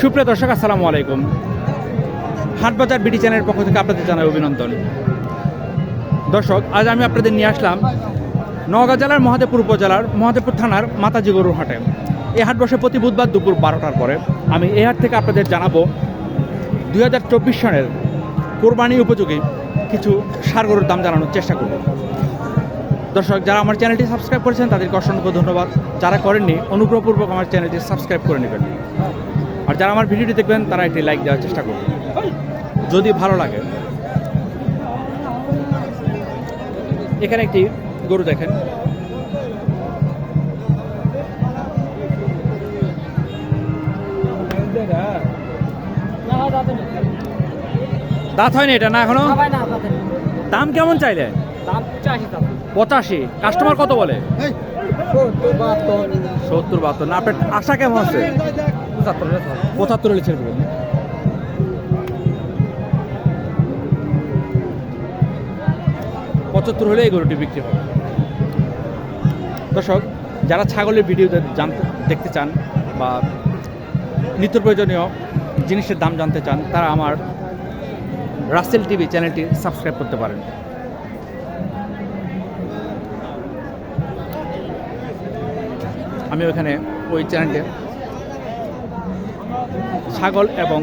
সুপ্রিয় দর্শক, আসসালামু আলাইকুম। হাটবাজার বিডি চ্যানেলের পক্ষ থেকে আপনাদের জানাই অভিনন্দন। দর্শক, আজ আমি আপনাদের নিয়ে আসলাম নওগাঁ জেলার মহাদেবপুর উপজেলার মহাদেবপুর থানার মাতাজি গরুর হাটে। এই হাট বসে প্রতি বুধবার দুপুর বারোটার পরে। আমি এই হাট থেকে আপনাদের জানাব দুই হাজার চব্বিশ সনের কোরবানি উপযোগী কিছু সার গরুর দাম জানানোর চেষ্টা করব। দর্শক, যারা আমার চ্যানেলটি সাবস্ক্রাইব করেছেন, তাদেরকে অসংখ্য ধন্যবাদ। যারা করেননি, অনুগ্রহপূর্বক আমার চ্যানেলটি সাবস্ক্রাইব করে নেবেন। আর যারা আমার ভিডিওটি দেখবেন তারা একটি লাইক দেওয়ার চেষ্টা করবেন যদি ভালো লাগে। এখানে একটি গরু দেখেন। দাঁত হয়নি এটা না এখনও? দাম কেমন চাইলে? পঁচাশি কাস্টমার কত বলে? সত্তর বাহাত্তর। না আপনার আশা কেমন আছে? পঁচাত্তর হলে ছেড়ে দেবেন? পঁচাত্তর হলে এই গরুটি বিক্রি হবে। দর্শক, যারা ছাগলের ভিডিও জানতে, দেখতে চান বা নিত্য প্রয়োজনীয় জিনিসের দাম জানতে চান, তারা আমার রাসেল টিভি চ্যানেলটি সাবস্ক্রাইব করতে পারেন। আমি ওখানে ওই চ্যানেলে ছাগল এবং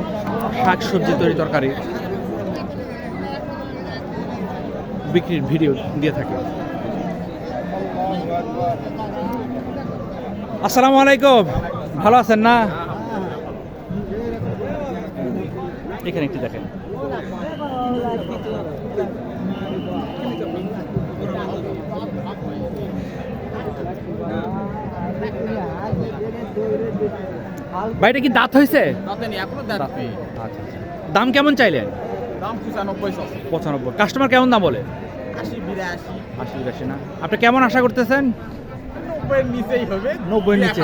শাক সবজি তৈরি তরকারি বিক্রির ভিডিও দিয়ে থাকে। আসসালামু আলাইকুম। ভালো আছেন না? এখানে একটু দেখেন। ভাইটা কি দাঁত হয়েছে? আচ্ছা দাম কেমন চাইলেন? দাম পঁচানব্বই পঁচানব্বই। কাস্টমার কেমন দাম বলে? আশি বিরাশি। আশি বিরাশি না? আপনি কেমন আশা করতেছেন? নব্বইয়ের নিচেই হবে। নব্বই নিচে।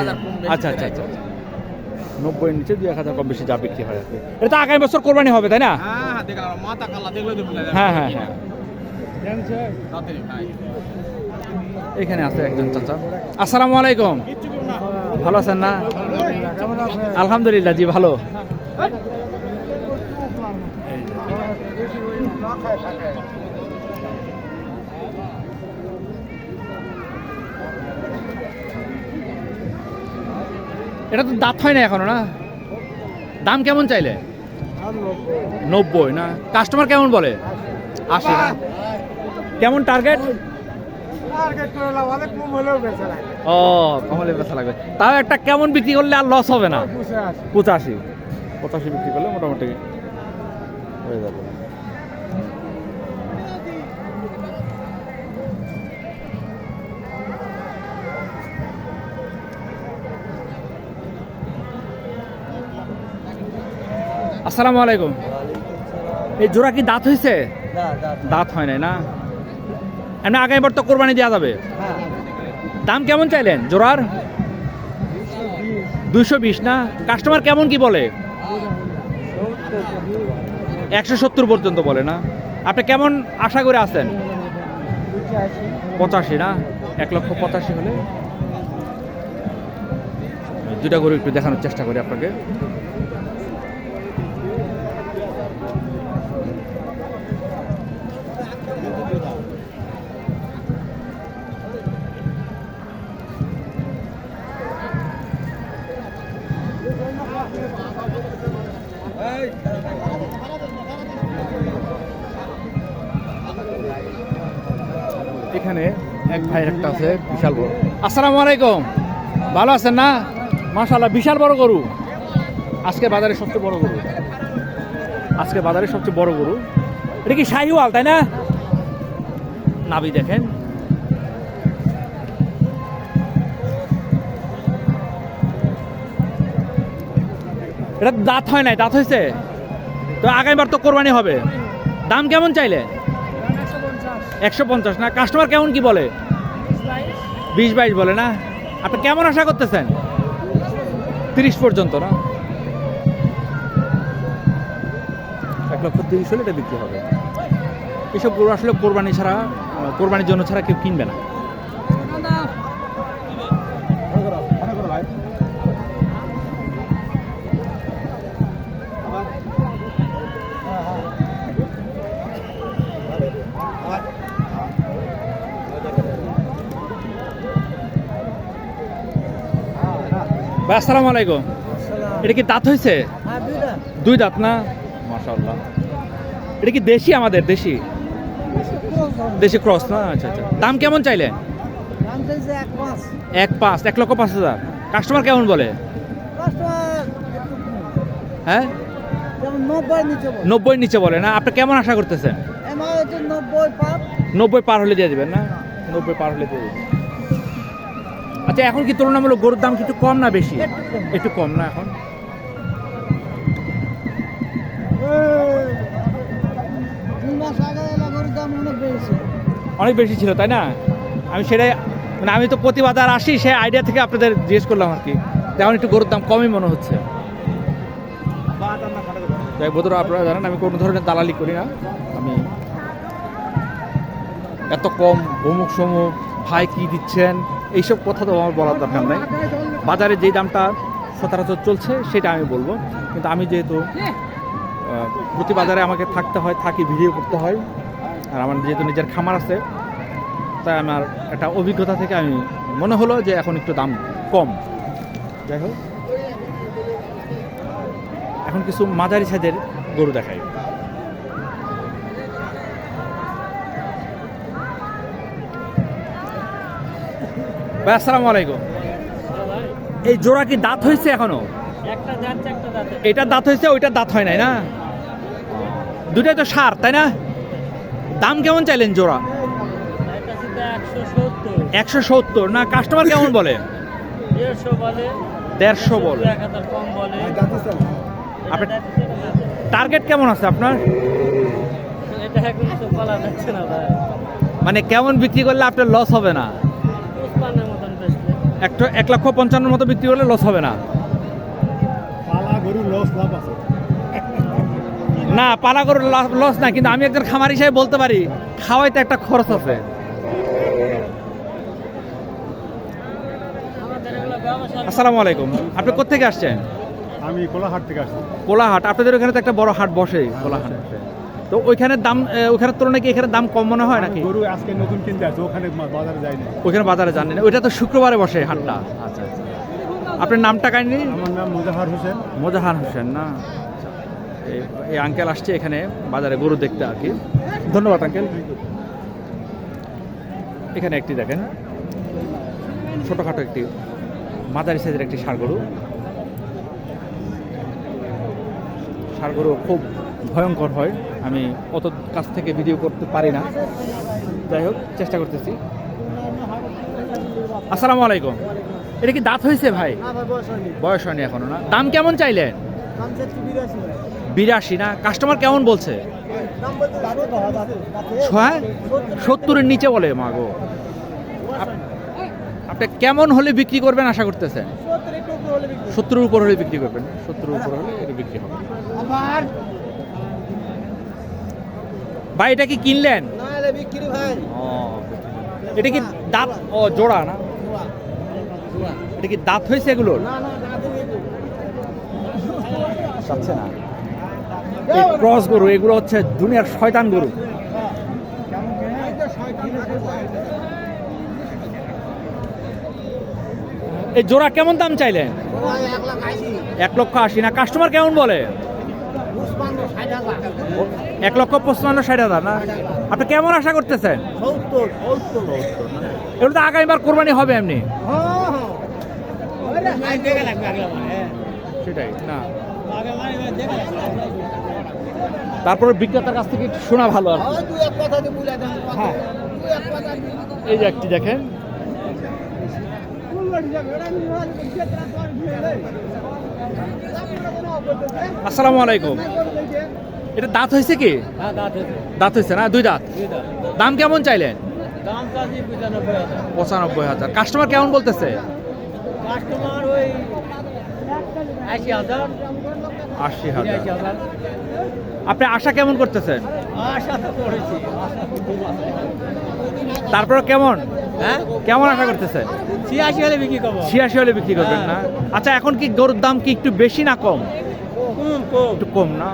আচ্ছা আচ্ছা আচ্ছা আচ্ছা। নব্বই নিচে দুই এক হাজার কম বেশি যা বিক্রি হয় আর এটা তো আগামী বছর কোরবানি হবে তাই না? হ্যাঁ হ্যাঁ হ্যাঁ হ্যাঁ হ্যাঁ। এখানে আছে একজন চাচা। আসসালামু আলাইকুম। ভালো আছেন না? আলহামদুলিল্লাহ, জি, ভালো। এটা তো দাঁত হয় না এখনও, না? দাম কেমন চাইলে? নব্বই, না? কাস্টমার কেমন বলে? আশি কেমন টার্গেট ও কমলে বেচা লাগবে। তাও একটা কেমন বিক্রি করলে আর লস হবে না? পঁচাশি। পঁচাশি বিক্রি করলে মোটামুটি হয়ে যাবে। আসসালামু আলাইকুম। এই জোড়া কি দাঁত হয়েছে দাঁত হয় নাই না? এমনি আগামীবার তো কোরবানি দেওয়া যাবে। দাম কেমন চাইলেন? জোড়ার? দুইশো বিশ না? কাস্টমার কেমন কি বলে? একশো সত্তর পর্যন্ত বলে না? আপনি কেমন আশা করে আছেন? পঁচাশি না? এক লক্ষ পঁচাশি হলে। দুটা গরু একটু দেখানোর চেষ্টা করি আপনাকে। এখানে এক ভাইয়ের একটা আছে, বিশাল বড়। আসসালামু আলাইকুম। ভালো আছেন না? মাশাল্লাহ বিশাল বড় গরু। আজকে বাজারে সবচেয়ে বড় গরু। আজকে বাজারে সবচেয়ে বড় গরু। এটা কি শাহিওয়াল, তাই না? নাবি দেখেন। এটা দাঁত হয় নাই, দাঁত হয়েছে? তো আগামীবার তো কোরবানি হবে। দাম কেমন চাইলে? একশো পঞ্চাশ না? কাস্টমার কেমন কি বলে? বিশ বাইশ বলে না? আপনি কেমন আশা করতেছেন? তিরিশ পর্যন্ত না? এক লক্ষ তিরিশ হলে এটা বিক্রি হবে। এসব গরু আসলে কোরবানি ছাড়া কোরবানির জন্য ছাড়া কেউ কিনবে না। ভাই আসসালামু আলাইকুম। এটা কি দাঁত হয়েছে হ্যাঁ দুই দাঁত। না? মাশাআল্লাহ। এটা কি দেশি আমাদের দেশি? দেশি ক্রস না? আচ্ছা আচ্ছা। দাম কেমন চাইছে এক পাঁচ। এক পাঁচ এক লক্ষ পাঁচ হাজার। কাস্টমার কেমন বলে? হ্যাঁ? নব্বই নিচে বল। না? আপনি কেমন আশা করতেছেন? নব্বই পার হলে দিয়ে দেবেন না? নব্বই পার হলে দিয়ে দেবেন। আচ্ছা এখন কি তুলনামূলক গরুর দাম কিছু কম না বেশি? একটু কম। না এখন? অনেক বেশি ছিল তাই না? আমি সেটাই মানে আমি তো প্রতি বাজার আসি সেই আইডিয়া থেকে আপনাদের জিজ্ঞেস করলাম আর কি। যেমন একটু গরুর দাম কমই মনে হচ্ছে। আপনারা জানেন আমি কোনো ধরনের দালালি করি না। আমি এত কম অমুক সমুক ভাই কি দিচ্ছেন? এইসব কথা তো আমার বলার দরকার নাই। বাজারে যেই দামটা সচরাচর চলছে, সেটা আমি বলব। কিন্তু আমি যেহেতু প্রতি বাজারে আমাকে থাকতে হয়, থাকি, ভিডিও করতে হয়, আর আমার যেহেতু নিজের খামার আছে, তাই আমার একটা অভিজ্ঞতা থেকে আমি, মনে হলো যে এখন একটু দাম কম। যাই হোক, এখন কিছু মাঝারি সাইজের গরু দেখাই। ভাই আসসালামু আলাইকুম। এই জোড়া কি দাঁত হয়েছে এখনও? এটা দাঁত হয়েছে ওইটা দাঁত হয় নাই না? দুটাই তো সার তাই না? দাম কেমন চাইলেন জোড়া? একশো সত্তর। একশো সত্তর না কাস্টমার কেমন বলে? দেড়শো বলে। দেড়শো বলে। এক হাজার কম বলে। আপনার টার্গেট কেমন আছে আপনার? এটা এখন বলা যাচ্ছে না ভাই। মানে কেমন বিক্রি করলে আপনার লস হবে না? একটা এক লক্ষ পঞ্চান্নর মতো বিক্রি করলে লস হবে না। না পালা করে লস না কিন্তু আমি একজন খামার হিসেবে বলতে পারি খাওয়াইতে একটা খরচ আছে। আসসালামু আলাইকুম। আপনি কোথেকে আসছেন? আমি কোলাহাট থেকে আসছি। কোলাহাট। আপনাদের ওখানে তো একটা বড় হাট বসে কোলাহাট। তো ওইখানে দাম এ, ওইখানের তুলনায় কি এখানে দাম কম মনে হয় নাকি? গরু আজকে নতুন কিনতে আছে ওখানে বাজারে যায় না ওইখানে বাজারে জানেন না। ওইটা তো শুক্রবারে বসে হাটটা। আচ্ছা আচ্ছা। আপনার নামটা কাইনি আমার নাম মোজাহার হোসেন। মোজাহার হোসেন না? এই আঙ্কেল আসছে এখানে বাজারে গরু দেখতে আর কি। ধন্যবাদ আঙ্কেল। এখানে একটি দেখেন ছোটোখাটো একটি মাঝারি সাইজের একটি ষাড় গরু। ষাড় গরু খুব ভয়ঙ্কর হয়। আমি অত কাছ থেকে ভিডিও করতে পারি না। যাই হোক চেষ্টা করতেছি। আসসালামু আলাইকুম। এটা কি দাঁত হয়েছে ভাই? বয়স হয়নি। এখনও না। দাম কেমন চাইলেন? বিরাশি না? কাস্টমার কেমন বলছে? সত্তরের নিচে বলে মাগো। আপ- আপনি কেমন হলে বিক্রি করবেন আশা করতেছেন? সত্তর একটু উপরে হলে বিক্রি সত্তরের উপর হলে বিক্রি করবেন। সত্তরের উপর হলে এটা বিক্রি হবে। ভাই এটা কি কিনলেন? এটা কি দাঁত? ও জোড়া না? এটা কি দাঁত হয়েছে এগুলোর? না চাচ্ছে এই ক্রস গরু এগুলো হচ্ছে দুনিয়ার শয়তান গরু। এই জোড়া কেমন দাম চাইলেন? এক লক্ষ আশি। না কাস্টমার কেমন বলে? এক লক্ষ পঁচপান্ন ষাট হাজার না? আপনি কেমন আশা করতেছেন? এগুলো তো আগামীবার কোরবানি হবে এমনি। সেটাই না। তারপরে বিক্রেতার কাছ থেকে একটু শোনা ভালো আর হ্যাঁ। দিয়ে এই যে একটি দেখেন। আসসালামু আলাইকুম। এটা দাঁত হয়েছে কি? হ্যাঁ দাঁত হয়েছে। না? দুই দাঁত? দাম কেমন চাইলেন? পঁচানব্বই হাজার। কাস্টমার কেমন বলতেছে? কাস্টমার ওই আশি হাজার। আশি হাজার। আপনি আশা কেমন করতেছেন। তারপরে কেমন? হ্যাঁ? কেমন আশা করতেছেন? ছিয়াশি হলে বিক্রি করব। ছিয়াশি হলে বিক্রি করবেন না? আচ্ছা এখন কি গরুর দাম কি একটু বেশি না কম? কম কম। একটু কম না?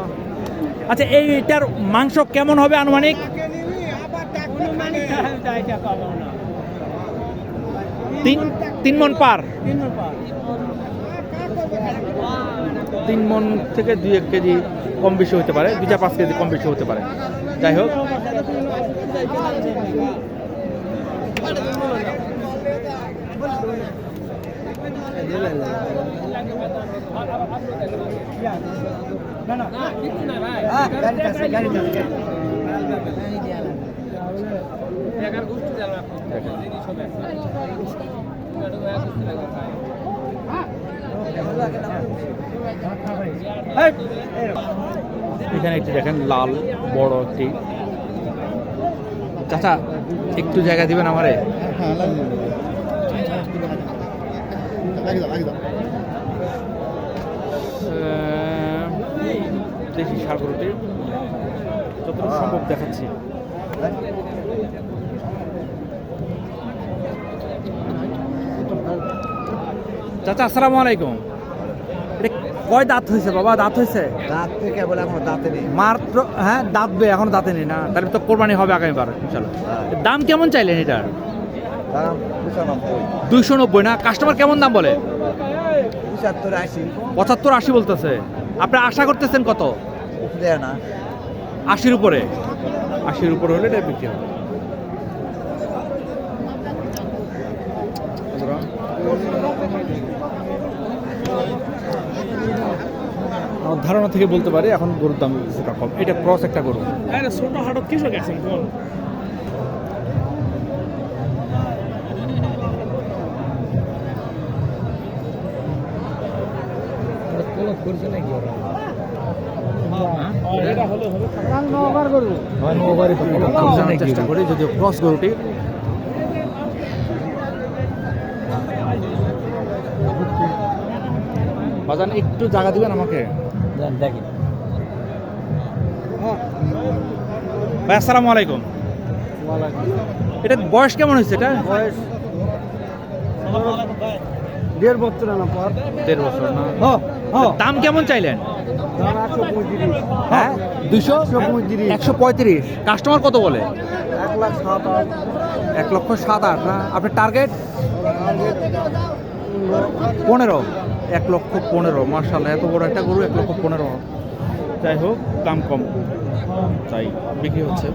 আচ্ছা এইটার মাংস কেমন হবে আনুমানিক? তিন তিন মন পার। তিন মন থেকে দুই এক কেজি কম বেশি হতে পারে, দুই পাঁচ কেজি কম বেশি হতে পারে। যাই হোক। এখানে একটি দেখেন লাল বড় একটি। চাচা একটু জায়গা দিবেন আমারে? আহ, দেখি সাগরটি যতটুকু সম্ভব দেখাচ্ছি। চাচা আসসালামু আলাইকুম। কয় দাঁত হয়েছে বাবা? দাঁত হয়েছে? দাঁত থেকে বলে এখন দাঁতে নেই। মাত্র হ্যাঁ দাঁতবে এখন দাঁতে নেই না। তাহলে তো কোরবানি হবে আগামীবার ইনশাল্লাহ দাম কেমন চাইলেন এটার? দুইশো নব্বই না? কাস্টমার কেমন দাম বলে? পঁচাত্তর আশি। পঁচাত্তর আশি বলতেছে। আপনি আশা করতেছেন কত? দেয় না। আশির উপরে। আশির উপরে হলে এটা বিক্রি হবে। আমার ধারণা থেকে বলতে পারি এখন গরুর দাম কিছুটা কম। এটা ক্রস একটা গরু। ছোট হাটত কিছু গেছেন কোন এটা হলো হলো। জানার চেষ্টা করি যদিও ক্রস গরুটি বাজান একটু জায়গা দিবেন আমাকে? দেখি। ভাই আসসালামু আলাইকুম। এটা বয়স কেমন হয়েছে এটা? বয়স দেড় বছর না পর। দেড় বছর না? হ্যাঁ হ্যাঁ। দাম কেমন চাইলেন? হ্যাঁ? দুশো একশো পঁয়ত্রিশ। একশো পঁয়ত্রিশ কাস্টমার কত বলে? এক লাখ সাত আট। এক লক্ষ সাত আট না? আপনার টার্গেট? পনেরো। এক লক্ষ পনেরো মার্শাল এত বড় একটা গরু এক লক্ষ পনেরো। যাই হোক দাম কম। তাই বিক্রি হচ্ছে।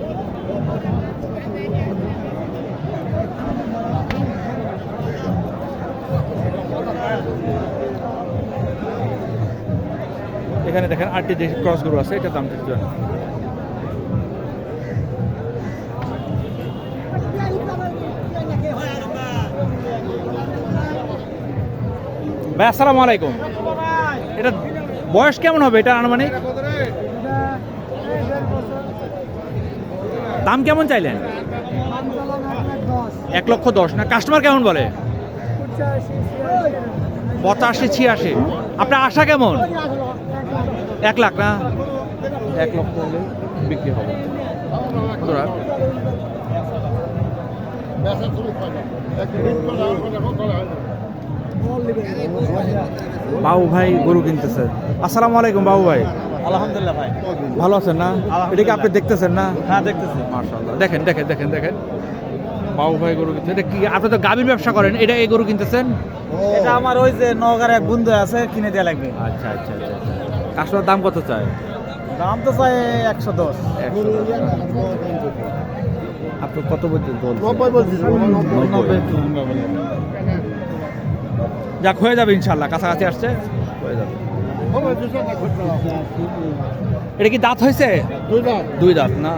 এখানে দেখেন আটটি দেশি ক্রস গরু আছে এটা দাম জানেন। ভাই, আসসালামু আলাইকুম। এটা বয়স কেমন হবে এটা আনুমানিক? দাম কেমন চাইলেন? এক লক্ষ দশ। না কাস্টমার কেমন বলে? পঁচাশি ছিয়াশি। আপনার আশা কেমন? এক লাখ না? এক লক্ষ হলে বিক্রি হবে। বাবু ভাই গরু কিনতেছে। আসসালামু আলাইকুম বাবু ভাই। আলহামদুলিল্লাহ ভাই। ভালো আছেন না? এটা কি আপনি দেখতেছেন না? হ্যাঁ দেখতেছি। মার্শাল্লাহ দেখেন দেখেন দেখেন দেখেন। বাবু ভাই গরু কিনতে এটা কি আপনি তো গাভীর ব্যবসা করেন এটা এই গরু কিনতেছেন? এটা আমার ওই যে নগার এক বন্ধু আছে কিনে দেওয়া লাগবে। আচ্ছা আচ্ছা আচ্ছা আচ্ছা। কাস্টমার দাম কত চায়? দাম তো চাই একশো দশ। আপনি কত যাক হয়ে যাবে ইনশাল্লাহ কাছাকাছি আসছে। হয়ে যাবে। এটা কি দাঁত হয়েছে? দুই দাঁত। না?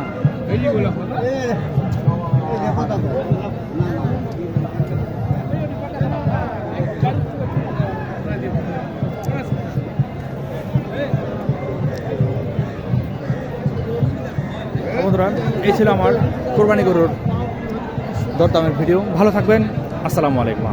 বন্ধুরা এই ছিল আমার কোরবানি গরুর দরদামের ভিডিও। ভালো থাকবেন। আসসালামু আলাইকুম।